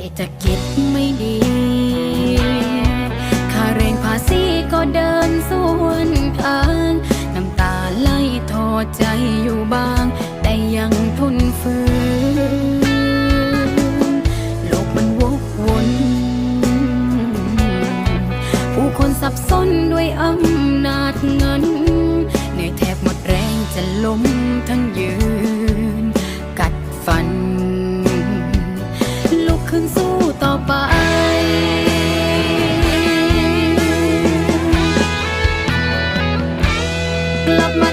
เศรษฐกิจไม่ดี ค่าแรงภาษีก็เดินส่วนทาง น้ำตาไหลทอใจอยู่บ้าง แต่ยังทนฝืนโลกมันวกวน ผู้คนสับสนด้วยอำนาจเงินเหนื่อยแทบหมดแรงจะล้มทั้งยืน คืนสู้ต่อไปกลับมา